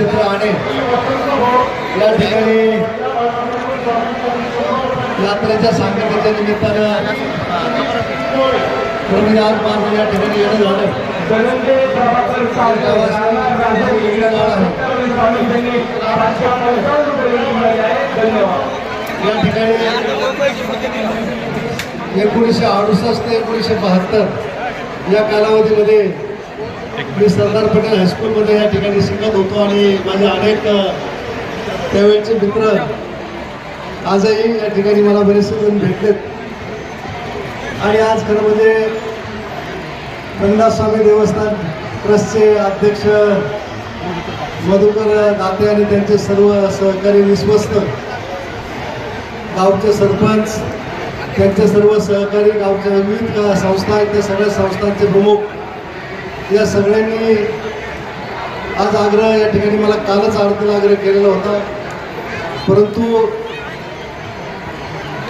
क्षेत्र आणि या ठिकाणी यात्रेच्या सांगतेच्या निमित्तानं पूर्वी आज माझं या ठिकाणी येणं झालं. या ठिकाणी एकोणीसशे अडुसष्ट ते एकोणीसशे बहात्तर या कालावधीमध्ये मी सरदार पटेल हायस्कूलमध्ये या ठिकाणी शिकत होतो आणि माझे अनेक त्यावेळचे मित्र आजही या ठिकाणी मला बरेचसे जण भेटलेत. आणि आज खरं म्हणजे रंगनाथ स्वामी देवस्थान ट्रस्टचे अध्यक्ष मधुकर दाते आणि त्यांचे सर्व सहकारी विश्वस्त गावचे सरपंच त्यांचे सर्व सहकारी गावच्या विविध संस्था आहेत त्या सगळ्या संस्थांचे प्रमुख या सगळ्यांनी आज आग्रह या ठिकाणी मला कालच आरतीला आग्रह केलेला होता. परंतु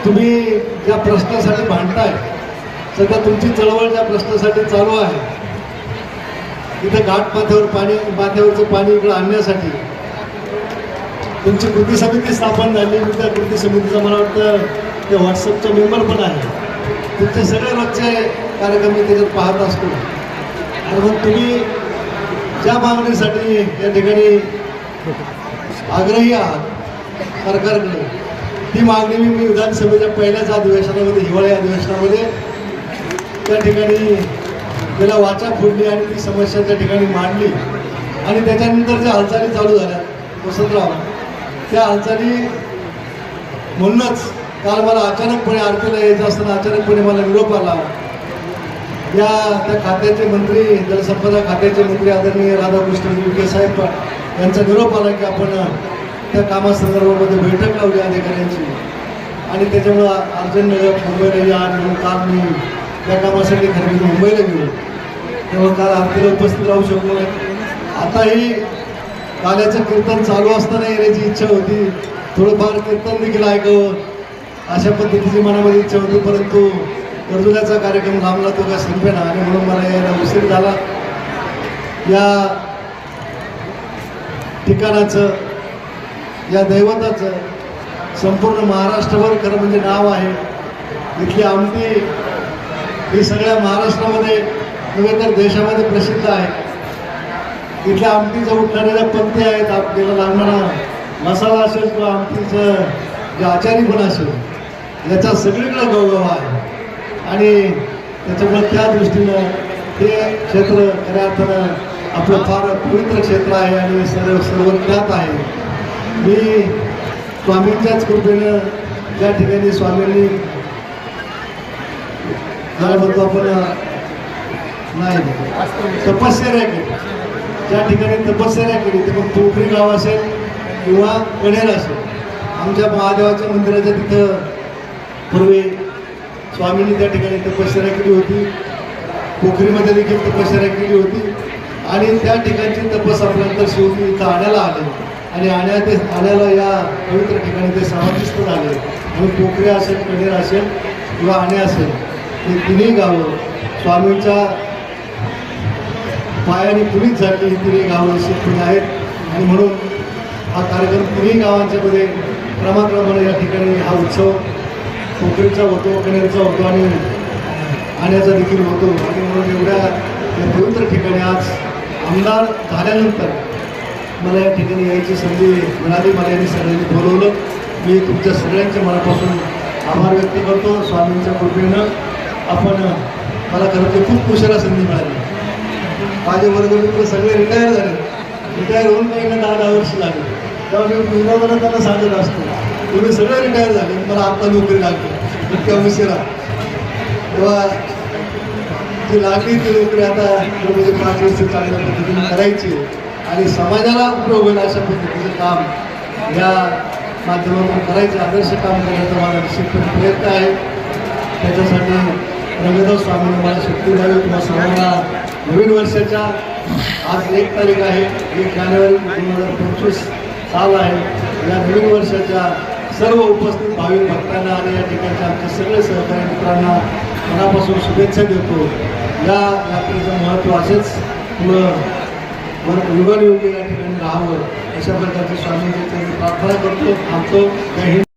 तुम्ही ज्या प्रश्नासाठी भांडताय सध्या तुमची चळवळ ज्या प्रश्नासाठी चालू आहे इथं घाट माथ्यावर पाणी माथ्यावरचं पाणी इकडं आणण्यासाठी तुमची कृती समिती स्थापन झाली. मी त्या कृती समितीचा मला वाटतं ते व्हॉट्सअपचा मेंबर पण आहे. तुमचे सगळे रोजचे कार्यक्रम मी त्याच्यात पाहत असतो. तर मग तुम्ही ज्या मागणीसाठी या ठिकाणी आग्रही आहात सरकारकडे ती मागणी मी मी विधानसभेच्या पहिल्याच अधिवेशनामध्ये हिवाळी अधिवेशनामध्ये त्या ठिकाणी त्याला वाचा फोडली आणि ती समस्या त्या ठिकाणी मांडली. आणि त्याच्यानंतर ज्या हालचाली चालू झाल्या वसंतराव त्या हालचाली म्हणूनच काल मला अचानकपणे आरतीला यायचं असताना अचानकपणे मला निरोप आला. या त्या खात्याचे मंत्री जलसंपदा खात्याचे मंत्री आदरणीय राधाकृष्ण विखे साहेब यांचा निरोप आला की आपण त्या कामासंदर्भामध्ये बैठक लावली अधिकाऱ्यांची. आणि त्याच्यामुळं अर्जंटनगर मुंबईला या म्हणून काल मी त्या कामासाठी खरेदी मुंबईला गेलो. तेव्हा काल आरतीला उपस्थित राहू शकलो नाही. आताही काल्याचं कीर्तन चालू असताना येण्याची इच्छा होती. थोडंफार कीर्तन देखील ऐकावं अशा पद्धतीची मनामध्ये इच्छा होती परंतु कर्जुल्याचा कार्यक्रम लांबला तो काय संपेना. आणि म्हणून मला यायला उशीर झाला. या ठिकाणाचं या दैवताचं संपूर्ण महाराष्ट्रभर खरं म्हणजे नाव आहे. इथली आमटी ही सगळ्या महाराष्ट्रामध्ये नव्हे तर देशामध्ये प्रसिद्ध आहे. इथल्या आमटीचं उठणाऱ्या ज्या आहेत आपल्याला लागणारा मसाला असेल किंवा आमटीचं जे आचारी पण असेल याचा सगळीकडे गौरव आहे. आणि त्याच्यामुळे त्या दृष्टीनं हे क्षेत्र खऱ्या अर्थानं आपलं फार पवित्र क्षेत्र आहे आणि सर्व सर्व ज्ञात आहे. मी स्वामींच्याच कृपेनं ज्या ठिकाणी स्वामींनी काय म्हणतो आपण नाही तपश्चर्या केली. ज्या ठिकाणी तपश्चर्या केली ते मग पोखरी गाव असेल किंवा कणेर असेल. आमच्या महादेवाच्या मंदिराच्या तिथं पूर्वी स्वामींनी त्या ठिकाणी तपश्चर्या केली होती. पोखरीमध्ये देखील तपश्चर्या केली होती. आणि त्या ठिकाणची तपस आपल्यानंतर शेवटी इथं आण्याला आले. आणि आण्या ते आण्याला या पवित्र ठिकाणी ते समाधिस्थ झाले. आणि पोखरी असेल कणेर असेल किंवा आणे असेल हे तिन्ही गावं स्वामींच्या पायाने पुनीत झाली. ही तिन्ही गावं शिकून आहेत. आणि म्हणून हा कार्यक्रम तिन्ही गावांच्यामध्ये क्रमाक्रमाने या ठिकाणी हा उत्सव पोखरीचा होतो कणेरचा होतो आणि आण्याचा देखील होतो. आणि म्हणून एवढ्या या पवित्र ठिकाणी आज आमदार झाल्यानंतर मला या ठिकाणी यायची संधी मिळाली. मला यांनी सगळ्यांनी बोलवलं. मी तुमच्या सगळ्यांच्या मनापासून आभार व्यक्त करतो. स्वामींच्या कृपेनं आपण मला खरं तर खूप उशिरा संधी मिळाली. माझे वर्गमित्र सगळे रिटायर झाले. रिटायर होऊन काही ना दहा दहा वर्ष लागले. तेव्हा मी विनोदानं त्यांना सांगत असतो तुम्ही सगळे रिटायर झाले. मला आत्ता नोकरी लागली. इतक्या उशिरा. तेव्हा जी लागली ती नोकरी आता म्हणजे पाच वर्ष चांगल्या पद्धतीने करायची आणि समाजाला उपयोग होईल अशा पद्धतीचं काम या माध्यमातून करायचं आदर्श काम करण्याचा माझा निश्चितपणे प्रयत्न आहे. त्याच्यासाठी रंगदेव स्वामी मला शक्ती द्यावी. तुम्हा सर्वांना नवीन वर्षाच्या आज एक तारीख आहे एक जानेवारी दोन हजार पंचवीस साल आहे. या नवीन वर्षाच्या सर्व उपस्थित भाविक भक्तांना आणि या ठिकाणच्या आमच्या सगळे सहकारी मित्रांना मनापासून शुभेच्छा देतो. या यात्रेचं महत्त्व असेच पुढं वर या ठिकाणी राहावं अशा प्रकारची स्वामींची प्रार्थना करतो थांबतो. जय हिंद.